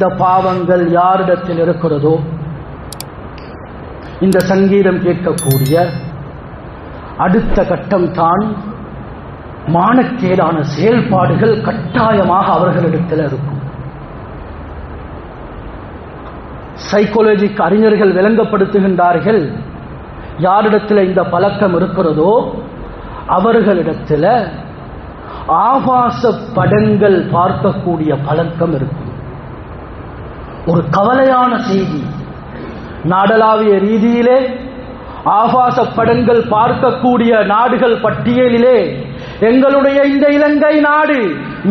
இந்த பாவங்கள் யாரிடத்தில் இருக்கிறதோ இந்த சங்கீதம் கேட்கக்கூடிய அடுத்த கட்டம் தான் மானக்கேடான செயல்பாடுகள் கட்டாயமாக அவர்களிடத்தில் இருக்கும். சைக்கோலஜிக்கு அறிஞர்கள் விளங்கப்படுத்துகின்றார்கள் யாரிடத்தில் இந்த பழக்கம் இருக்கிறதோ அவர்களிடத்தில் ஆபாச படங்கள் பார்க்கக்கூடிய பழக்கம் இருக்கும். ஒரு கவலையான செய்தி. நாடளாவிய ரீதியிலே ஆபாச படங்கள் பார்க்கக்கூடிய நாடுகள் பட்டியலிலே எங்களுடைய இந்த இலங்கை நாடு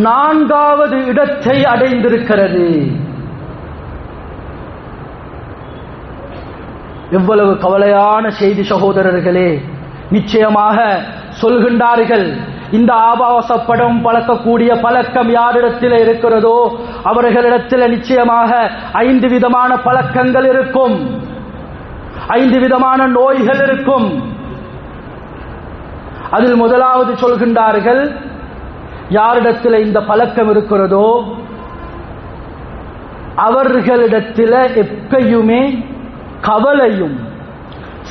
நான்காவது இடத்தை அடைந்திருக்கிறது. எவ்வளவு கவலையான செய்தி சகோதரர்களே நிச்சயமாக சொல்கின்றார்கள் இந்த ஆபாச படம் பழக்கக்கூடிய பழக்கம் யாரிடத்தில் இருக்கிறதோ அவர்களிடத்தில் நிச்சயமாக ஐந்து விதமான பழக்கங்கள் இருக்கும். ஐந்து விதமான நோய்கள் இருக்கும். அதில் முதலாவது சொல்கின்றார்கள் யாரிடத்தில் இந்த பழக்கம் இருக்கிறதோ அவர்களிடத்தில் எப்பயுமே கவலையும்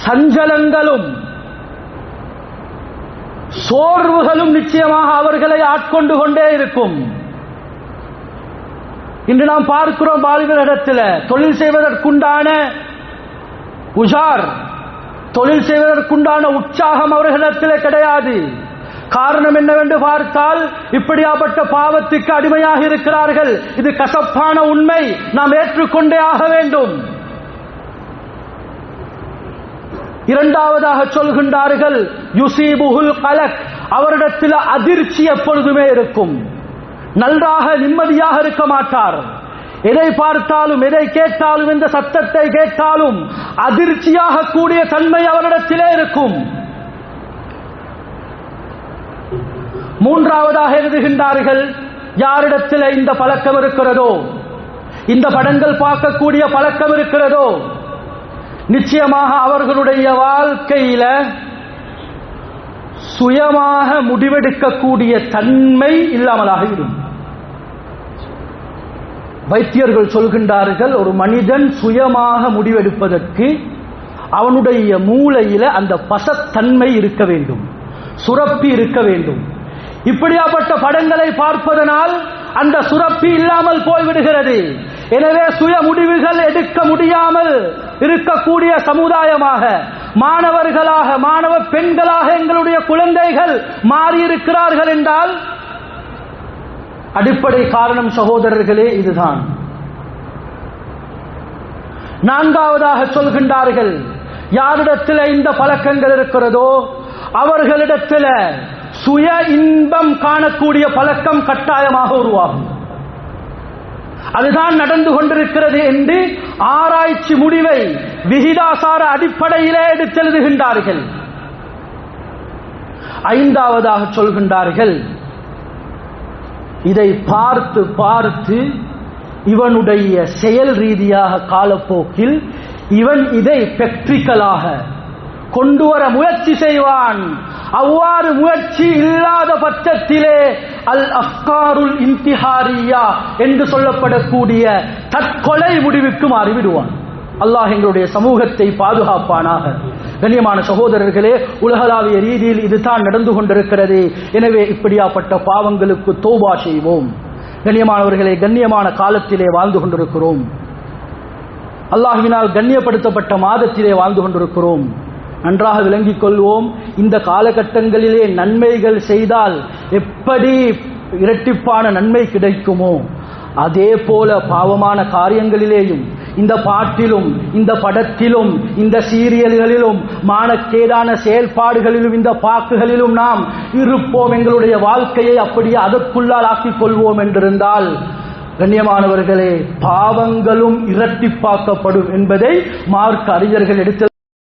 சஞ்சலங்களும் சோர்வுகளும் நிச்சயமாக அவர்களை ஆட்கொண்டு கொண்டே இருக்கும். இன்று நாம் பார்க்கிறோம் பாலிவரிடத்தில் தொழில் செய்வதற்குண்டான உஷார் தொழில் செய்வதற்குண்டான உற்சாகம் அவர்களிடத்தில் கிடையாது. காரணம் என்னவென்று பார்த்தால் இப்படியாப்பட்ட பாவத்துக்கு அடிமையாக இருக்கிறார்கள். இது கசப்பான உண்மை. நாம் ஏற்றுக்கொண்டே ஆக வேண்டும். இரண்டாவதாக சொல்கின்றார்கள் யுசீபுகுல் கலக். அவரிடத்தில் அதிர்ச்சி எப்பொழுதுமே இருக்கும். நன்றாக நிம்மதியாக இருக்க மாட்டார். எதை பார்த்தாலும் எதை கேட்டாலும் இந்த சத்தத்தை கேட்டாலும் அதிர்ச்சியாக கூடிய தன்மை அவரிடத்திலே இருக்கும். மூன்றாவதாக எழுதுகின்றார்கள் யாரிடத்தில் இந்த பழக்கம் இருக்கிறதோ? இந்த படங்கள் பார்க்கக்கூடிய பழக்கம் இருக்கிறதோ? நிச்சயமாக அவர்களுடைய வாழ்க்கையில சுயமாக முடிவெடுக்கக்கூடிய தன்மை இல்லாமலாகிவிடும் வைத்தியர்கள் சொல்கின்றார்கள் ஒரு மனிதன் சுயமாக முடிவெடுப்பதற்கு அவனுடைய மூளையில அந்த பசத்தன்மை இருக்க வேண்டும் சுரப்பி இருக்க வேண்டும். இப்படியாப்பட்ட படங்களை பார்ப்பதனால் அந்த சுரப்பி இல்லாமல் போய்விடுகிறது. எனவே சுய முடிவுகள் எடுக்க முடியாமல் இருக்கக்கூடிய சமுதாயமாக மாணவர்களாக மாணவ பெண்களாக எங்களுடைய குழந்தைகள் மாறியிருக்கிறார்கள் என்றால் அடிப்படை காரணம் சகோதரர்களே இதுதான். நான்காவதாக சொல்கின்றார்கள் யாரிடத்தில் இந்த பழக்கங்கள் இருக்கிறதோ அவர்களிடத்தில் சுய இன்பம் காணக்கூடிய பழக்கம் கட்டாயமாக உருவாகும். அதுதான் நடந்து கொண்டிருக்கிறது என்று ஆராய்ச்சி முடிவை விகிதாசார அடிப்படையிலே எடுத்தெழுதுகின்றார்கள் ஐந்தாவதாக சொல்கின்றார்கள் இதை பார்த்து பார்த்து இவனுடைய செயல் ரீதியாக காலப்போக்கில் இவன் இதை பெக்ட்ரிக்கலாக கொண்டு வர முயற்சி செய்வான். அவ்வாறு முயற்சி இல்லாத பட்சத்திலே அல் அஃப்காருல் இன்திஹாரியா என்று சொல்லப்படக்கூடிய தற்கொலை முடிவுக்கு மாறிவிடுவான். அல்லாஹ் எங்களுடைய சமூகத்தை பாதுகாப்பானாக. கண்ணியமான சகோதரர்களே உலகளாவிய ரீதியில் இதுதான் நடந்து கொண்டிருக்கிறது. எனவே இப்படியாப்பட்ட பாவங்களுக்கு தோபா செய்வோம். கண்ணியமானவர்களே கண்ணியமான காலத்திலே வாழ்ந்து கொண்டிருக்கிறோம். அல்லாஹுவினால் கண்ணியப்படுத்தப்பட்ட மாதத்திலே வாழ்ந்து கொண்டிருக்கிறோம். நன்றாக விளங்கிக் கொள்வோம். இந்த காலகட்டங்களிலே நன்மைகள் செய்தால் எப்படி இரட்டிப்பான நன்மை கிடைக்குமோ? அதே போல பாவமான காரியங்களிலேயும் இந்த பாட்டிலும் இந்த படத்திலும் இந்த சீரியல்களிலும் மானக்கேடான செயல்பாடுகளிலும் இந்த பாக்குகளிலும் நாம் இருப்போம். எங்களுடைய வாழ்க்கையை அப்படியே அதற்குள்ளால் ஆக்கிக் கொள்வோம் என்றிருந்தால் கண்ணியமானவர்களே பாவங்களும் இரட்டிப்பாக்கப்படும் என்பதை மார்க் அறிஞர்கள் எடுத்து